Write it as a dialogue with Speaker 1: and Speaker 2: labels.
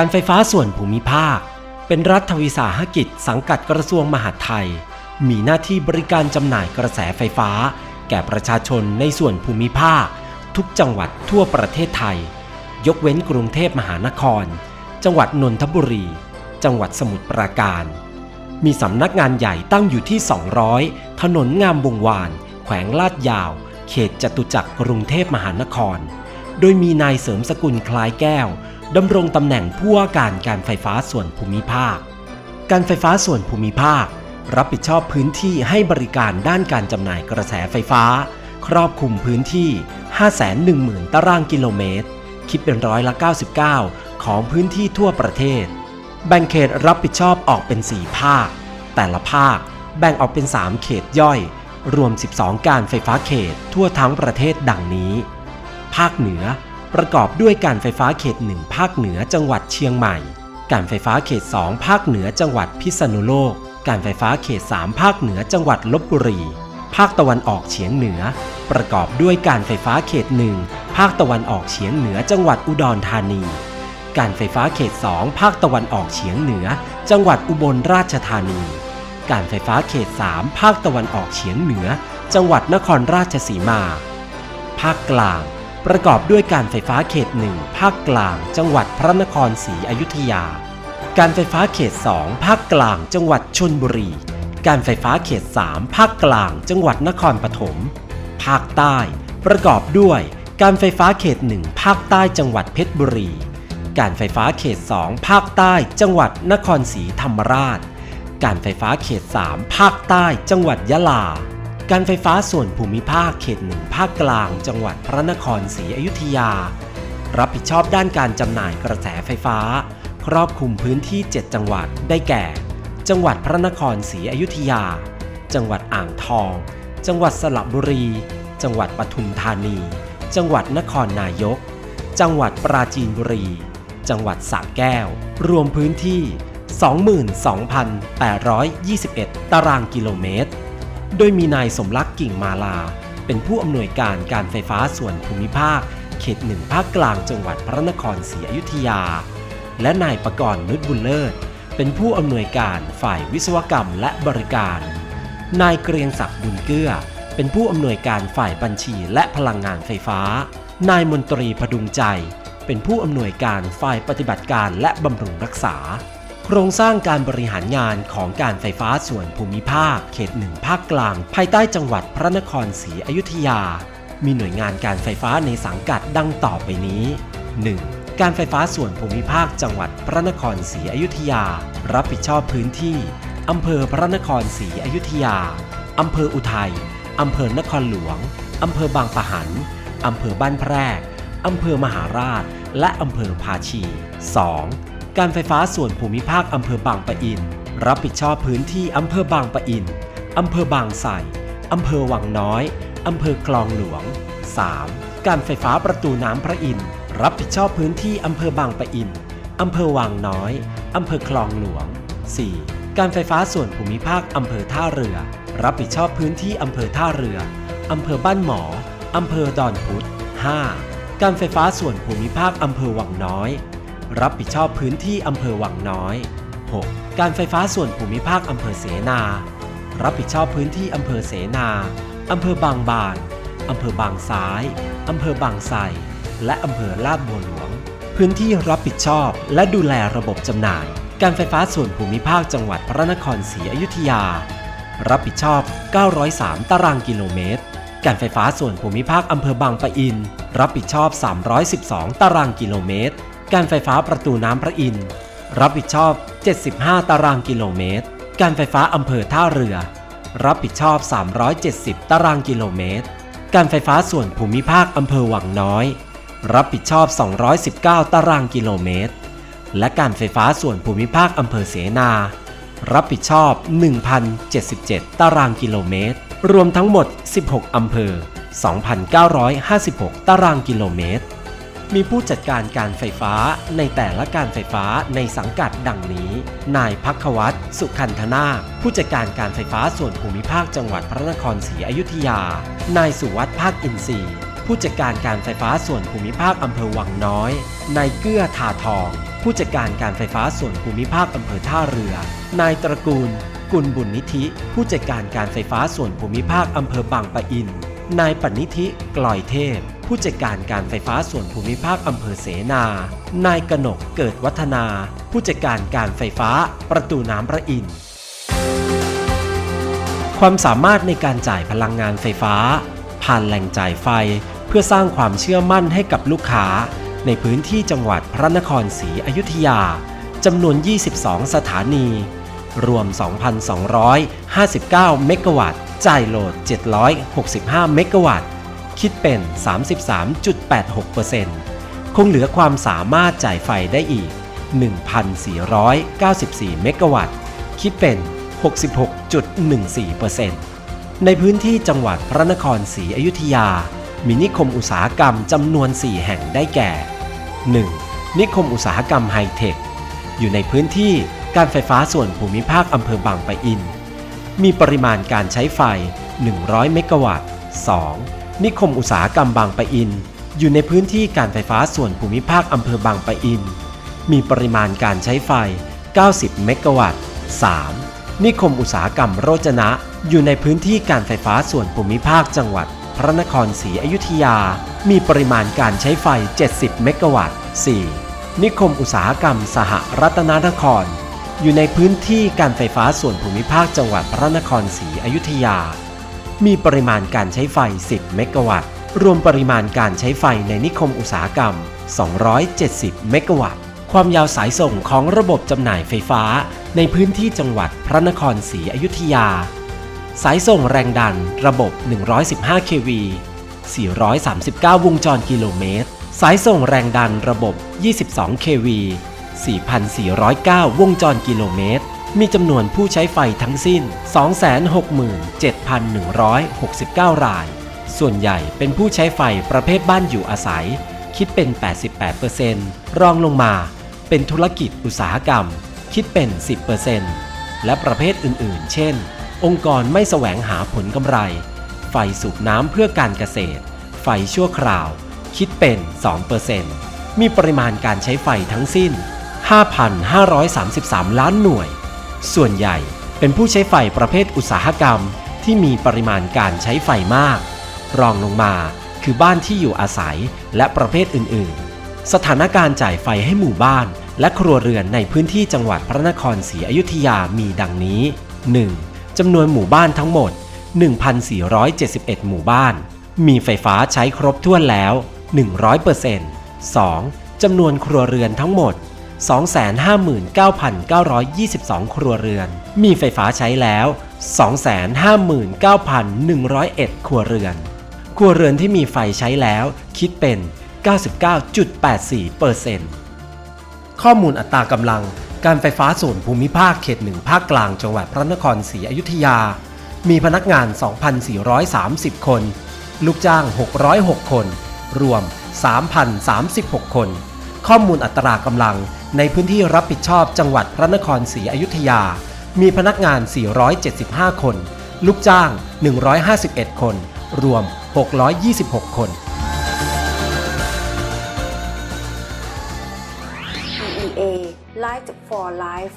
Speaker 1: การไฟฟ้าส่วนภูมิภาค เป็นรัฐวิสาหกิจสังกัดกระทรวงมหาดไทย มีหน้าที่บริการจำหน่ายกระแสไฟฟ้า แก่ประชาชนในส่วนภูมิภาค ทุกจังหวัดทั่วประเทศไทย ยกเว้นกรุงเทพมหานคร จังหวัดนนทบุรี จังหวัดสมุทรปราการ มีสำนักงานใหญ่ตั้งอยู่ที่ 200 ถนนงามวงวาน แขวงลาดยาว เขตจตุจักรกรุงเทพมหานคร โดยมีนายเสริมสกุลคล้ายแก้วดำรงตำแหน่งผู้ว่าการการไฟฟ้าส่วนภูมิภาค การไฟฟ้าส่วนภูมิภาค รับผิดชอบพื้นที่ให้บริการด้านการจำหน่ายกระแสไฟฟ้า ครอบคลุมพื้นที่ 510,000 ตารางกิโลเมตร คิดเป็นร้อยละ 99 ของพื้นที่ทั่วประเทศ แบ่งเขตรับผิดชอบออกเป็น 4 ภาค แต่ละภาคแบ่งออกเป็น 3 เขตย่อย รวม 12 การไฟฟ้าเขตทั่วทั้งประเทศดังนี้ ภาคเหนือ ประกอบด้วยการไฟฟ้าเขต 1 ภาคเหนือจังหวัดเชียงใหม่ การไฟฟ้าเขต 2 ภาคเหนือจังหวัดพิษณุโลก การไฟฟ้าเขต 3 ภาคเหนือจังหวัดลบบุรี ภาคตะวันออกเฉียงเหนือ ประกอบด้วยการไฟฟ้าเขต 1 ภาคตะวันออกเฉียงเหนือจังหวัดอุดรธานี การไฟฟ้าเขต 2 ภาคตะวันออกเฉียงเหนือ จังหวัดอุบลราชธานี การไฟฟ้าเขต 3 ภาคตะวันออกเฉียงเหนือ จังหวัดนครราชสีมา ภาคกลาง ประกอบด้วยการไฟฟ้าเขต1ภาคกลาง จังหวัดพระนครศรีอยุธยา การไฟฟ้าเขต2ภาคกลาง จังหวัดชนบุรี การไฟฟ้าเขต3ภาคกลาง จังหวัดนครปฐม ภาคใต้ ประกอบด้วย การไฟฟ้าเขต1ภาคใต้จังหวัดเพชรบุรี การไฟฟ้าเขต2ภาคใต้ จังหวัดนครศรีธรรมราช การไฟฟ้าเขต3ภาคใต้ จังหวัดยะลา การไฟฟ้าส่วนภูมิภาคเขต1ภาคกลาง จังหวัดพระนครศรีอยุธยา รับผิดชอบด้านการจำหน่ายกระแสไฟฟ้า ครอบคลุมพื้นที่ 7 จังหวัดได้แก่ จังหวัดพระนครศรีอยุธยา จังหวัดอ่างทอง จังหวัดสระบุรี จังหวัดปทุมธานี จังหวัดนครนายก จังหวัดปราจีนบุรี จังหวัดสระแก้ว รวมพื้นที่ 22,821 ตารางกิโลเมตร โดยมีนายสมรักกิ่งมาลา เป็นผู้อำนวยการการไฟฟ้าส่วนภูมิภาค เขตหนึ่งภาคกลางจังหวัดพระนครศรีอยุธยา และนายประกรณ์นุชบุญเลิศ เป็นผู้อำนวยการฝ่ายวิศวกรรมและบริการ นายเกรียงศักดิ์บุญเกื้อ เป็นผู้อำนวยการฝ่ายบัญชีและพลังงานไฟฟ้า นายมนตรีพดุงใจ เป็นผู้อำนวยการฝ่ายปฏิบัติการและบำรุงรักษา โครงสร้างการบริหารงานของการไฟฟ้าส่วนภูมิภาค เขตหนึ่งภาคกลาง ภายใต้จังหวัดพระนครศรีอยุธยา มีหน่วยงานการไฟฟ้าในสังกัดดังต่อไปนี้ 1. การไฟฟ้าส่วนภูมิภาคจังหวัดพระนครศรีอยุธยา รับผิดชอบพื้นที่อำเภอพระนครศรีอยุธยาอำเภออุทัยอำเภอนครหลวงอำเภอบางปะหันอำเภอบ้านแพรกอำเภอมหาราช และอำเภอภาชี 2. การไฟฟ้าส่วนภูมิภาคอำเภอบางปะอิน รับผิดชอบพื้นที่อำเภอบางปะอิน อำเภอบางไทรอำเภอวังน้อย อำเภอคลองหลวง 3. การไฟฟ้าประตูน้ำพระอินทร์รับผิดชอบพื้นที่อำเภอบางปะอิน อำเภอวังน้อย อำเภอคลองหลวง 4. การไฟฟ้าส่วนภูมิภาคอำเภอท่าเรือ รับผิดชอบพื้นที่อำเภอท่าเรือ อำเภอบ้านหมอ อำเภอดอนพุธ 5. การไฟฟ้าส่วนภูมิภาคอำเภอวังน้อย รับผิดชอบพื้นที่อำเภอวังน้อย 6. การไฟฟ้าส่วนภูมิภาคอำเภอเสนา รับผิดชอบพื้นที่อำเภอเสนาอำเภอบางบานอำเภอบางซ้ายอำเภอบางไทรและอำเภอลาดบัวหลวง พื้นที่รับผิดชอบและดูแลระบบจำหน่าย การไฟฟ้าส่วนภูมิภาคจังหวัดพระนครศรีอยุธยา รับผิดชอบ 903 ตารางกิโลเมตร การไฟฟ้าส่วนภูมิภาคอำเภอบางปะอิน รับผิดชอบ 312 ตารางกิโลเมตร การไฟฟ้าประตูน้ำพระอินทร์รับผิดชอบ 75 ตารางกิโลเมตร การไฟฟ้าอำเภอท่าเรือ รับผิดชอบ 370 ตารางกิโลเมตร การไฟฟ้าส่วนภูมิภาคอำเภอวังน้อย รับผิดชอบ 219 ตารางกิโลเมตร และการไฟฟ้าส่วนภูมิภาคอำเภอเสนา รับผิดชอบ 1,077 ตารางกิโลเมตร รวมทั้งหมด 16 อำเภอ 2,956 ตารางกิโลเมตร มีผู้จัดการการไฟฟ้าในแต่ละการไฟฟ้าในสังกัดดังนี้ นายพักวัตรสุขันธนาผู้จัดการการไฟฟ้าส่วนภูมิภาคจังหวัดพระนครศรีอยุธยา นายสุวัฒน์ภาคอินทรีย์ผู้จัดการการไฟฟ้าส่วนภูมิภาคอำเภอวังน้อย นายเกื้อทาทองผู้ผู้จัดการการไฟฟ้าส่วนภูมิภาคอำเภอท่าเรือ นายตระกูล กุลบุญนิธิ ผู้จัดการการไฟฟ้าส่วนภูมิภาคอำเภอบางปะอิน นายปณิธิกลอยเทพ ผู้จัดการการไฟฟ้าส่วนภูมิภาคอำเภอเสนา นายกนกเกิดวัฒนา ผู้จัดการการไฟฟ้าประตูน้ำพระอินทร์ความสามารถในการจ่ายพลังงานไฟฟ้า ผ่านแหล่งจ่ายไฟเพื่อสร้างความเชื่อมั่นให้กับลูกค้า ในพื้นที่จังหวัดพระนครศรีอยุธยาจำนวน 22 สถานี รวม 2,259 เมกะวัตต์ จ่ายโหลด 765 เมกะวัตต์ คิดเป็น 33.86%คงเหลือความสามารถจ่ายไฟได้อีก 1,494 เมกะวัตต์ คิดเป็น 66.14%ในพื้นที่จังหวัดพระนครศรีอยุธยา มีนิคมอุตสาหกรรมจำนวน 4 แห่งได้แก่ 1. นิคมอุตสาหกรรมไฮเทค อยู่ในพื้นที่การไฟฟ้าส่วนภูมิภาคอำเภอบางปะอิน มีปริมาณการใช้ไฟ 100 เมกะวัตต์ 2. นิคมอุตสาหกรรมบางปะอิน อยู่ในพื้นที่การไฟฟ้าส่วนภูมิภาคอำเภอบางปะอิน มีปริมาณการใช้ไฟ 90 เมกะวัตต์ 3. นิคมอุตสาหกรรมโรจนะ อยู่ในพื้นที่การไฟฟ้าส่วนภูมิภาคจังหวัด พระนครศรีอยุธยา มีปริมาณการใช้ไฟ 70 เมกะวัตต์ 4. นิคมอุตสาหกรรมสหรัตนนคร อยู่ในพื้นที่การไฟฟ้าส่วนภูมิภาคจังหวัดพระนครศรีอยุธยา มีปริมาณการใช้ไฟ 10 เมกะวัตต์ รวมปริมาณการใช้ไฟในนิคมอุตสาหกรรม 270 เมกะวัตต์ ความยาวสายส่งของระบบจำหน่ายไฟฟ้า ในพื้นที่จังหวัดพระนครศรีอยุธยา สายส่งแรงดันระบบ 115 kV 439 วงจรกิโลเมตร สายส่งแรงดันระบบ 22 kV 4,409 วงจรกิโลเมตร มีจำนวนผู้ใช้ไฟทั้งสิ้น 267,169 ราย ส่วนใหญ่เป็นผู้ใช้ไฟประเภทบ้านอยู่อาศัย คิดเป็น 88%รองลงมาเป็นธุรกิจอุตสาหกรรม คิดเป็น 10%และประเภทอื่นๆ เช่น องค์กรไม่แสวงหาผลกำไร ไฟสูบน้ำเพื่อการเกษตร ไฟชั่วคราว คิดเป็น 2%มีปริมาณการใช้ไฟทั้งสิ้น 5,533 ล้านหน่วย ส่วนใหญ่เป็นผู้ใช้ไฟประเภทอุตสาหกรรมที่มีปริมาณการใช้ไฟมาก รองลงมาคือบ้านที่อยู่อาศัยและประเภทอื่น ๆ สถานการณ์จ่ายไฟให้หมู่บ้าน และครัวเรือนในพื้นที่จังหวัดพระนครศรีอยุธยามีดังนี้ 1. จำนวนหมู่บ้านทั้งหมด 1,471 หมู่บ้าน มีไฟฟ้าใช้ครบถ้วนแล้ว 100% 2. จำนวนครัวเรือนทั้งหมด 259,922 ครัวเรือน มีไฟฟ้าใช้แล้ว 259,101 ครัวเรือน ครัวเรือนที่มีไฟใช้แล้ว คิดเป็น 99.84%ข้อมูลอัตรากำลังการไฟฟ้าส่วนภูมิภาคเขตหนึ่งภาคกลางจังหวัดพระนครศรีอยุธยา มีพนักงาน 2,430 คน ลูกจ้าง 606 คน รวม 3,036 คน ข้อมูลอัตรากำลัง ในพื้นที่รับผิดชอบจังหวัดพระนครศรีอยุธยา มีพนักงาน 475 คน ลูกจ้าง 151 คน รวม 626 คน
Speaker 2: EEA Light for Life